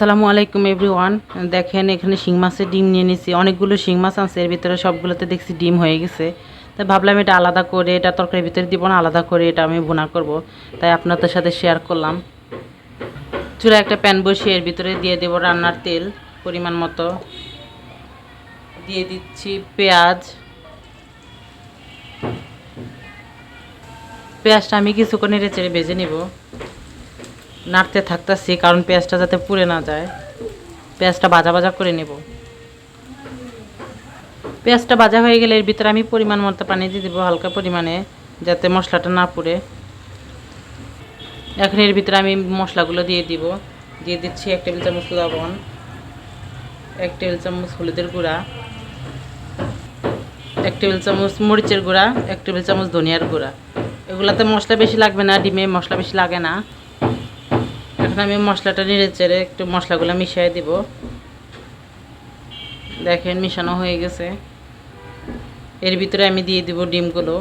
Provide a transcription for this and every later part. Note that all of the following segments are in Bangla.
আসসালামু আলাইকুম এভরিওয়ান। দেখেন, এখানে শিং মাছের ডিম নিয়ে নিছি। অনেকগুলো শিং মাছ আছে এর ভিতরে সবগুলোতে দেখছি ডিম হয়ে গেছে। তাই ভাবলাম এটা আলাদা করে, এটা তরকারির ভিতরে দিব না, আলাদা করে এটা আমি ভুনা করব। তাই আপনাদের সাথে শেয়ার করলাম। চুলা একটা প্যান বসিয়ে এর ভিতরে দিয়ে দেব রান্নার তেল, পরিমাণ মতো। দিয়ে দিচ্ছি পেঁয়াজ। পেঁয়াজটা আমি কিছুক্ষণ নেড়ে চেড়ে ভেজে নিব। নাড়তে থাকতেছি, কারণ পেঁয়াজটা যাতে পুড়ে না যায়। পেঁয়াজটা ভাজা ভাজা করে নেব। পেঁয়াজটা ভাজা হয়ে গেলে এর ভিতরে আমি পরিমাণ মতো পানি দিয়ে দেবো, হালকা পরিমাণে, যাতে মশলাটা না পুড়ে। এখন এর ভিতরে আমি মশলাগুলো দিয়ে দিব। দিয়ে দিচ্ছি এক টেবিল চামচ লবণ, এক টেবিল চামচ হলুদের গুঁড়া, এক টেবিল চামচ মরিচের গুঁড়া, এক টেবিল চামচ ধনিয়ার গুঁড়া। এগুলাতে মশলা বেশি লাগবে না, ডিমে মশলা বেশি লাগে না। এখন আমি মশলাটা নেড়ে চেড়ে একটু মশলাগুলো মিশিয়ে দিব। দেখেন মিশানো হয়ে গেছে। এর ভিতরে আমি দিয়ে দিব ডিমগুলো।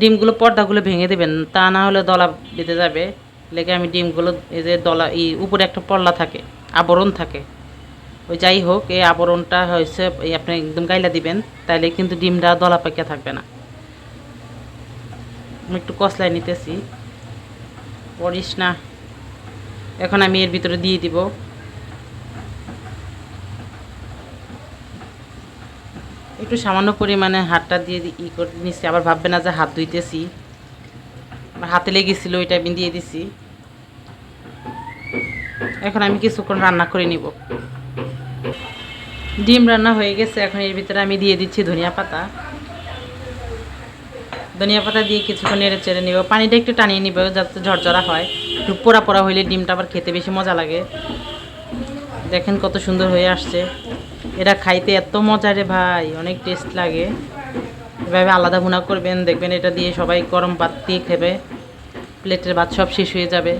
ডিমগুলো পর্দাগুলো ভেঙে দেবেন, তা না হলে দলা বেঁধে যাবে। লেগে আমি ডিমগুলো এই যে দলা, এই উপরে একটা পল্লা থাকে, আবরণ থাকে। ওই যাই হোক, এই আবরণটা হয়েছে, এই আপনি একদম গাইলা দিবেন, তাইলে কিন্তু ডিমটা দলা পাকিয়া থাকবে না। আমি একটু কসলায় নিতেছি। পড়িস না। এখন আমি এর ভিতরে দিয়ে দিব। একটু সামান্য পরিমাণে হাতটা দিয়ে ই করে নিচ্ছি আবার ভাববে না যে হাত ধুইতেছি। হাতে লেগেছিল, ওইটা আমি দিয়ে দিছি। এখন আমি কিছুক্ষণ রান্না করে নিব। ডিম রান্না হয়ে গেছে। এখন এর ভিতরে আমি দিয়ে দিচ্ছি ধনিয়া পাতা। ধনিয়া পাতা দিয়ে কিছুক্ষণ নেড়ে চেড়ে নিব। পানিটা একটু টানিয়ে নিব যাতে ঝরঝরা হয়। একটু পোড়া পোড়া হইলে ডিমটা আবার খেতে বেশি মজা লাগে। দেখেন কত সুন্দর হয়ে আসছে। এটা খাইতে এত মজা রে ভাই, অনেক টেস্ট লাগে। এভাবে আলাদা ভুনা করবেন, দেখবেন এটা দিয়ে সবাই গরম ভাত দিয়ে খেবে। প্লেটের ভাত সব শেষ হয়ে যাবে।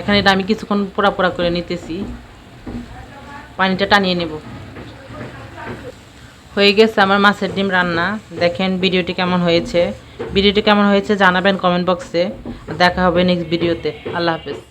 এখানে এটা আমি কিছুক্ষণ পোড়া পোড়া করে নিতেছি। পানিটা টানিয়ে নেব। হয়ে গেছে আমার মাছের ডিম রান্না। দেখেন ভিডিওটি কেমন হয়েছে। ভিডিওটি কেমন হয়েছে জানাবেন কমেন্ট বক্সে। দেখা হবে নেক্সট ভিডিওতে আল্লাহ হাফেজ।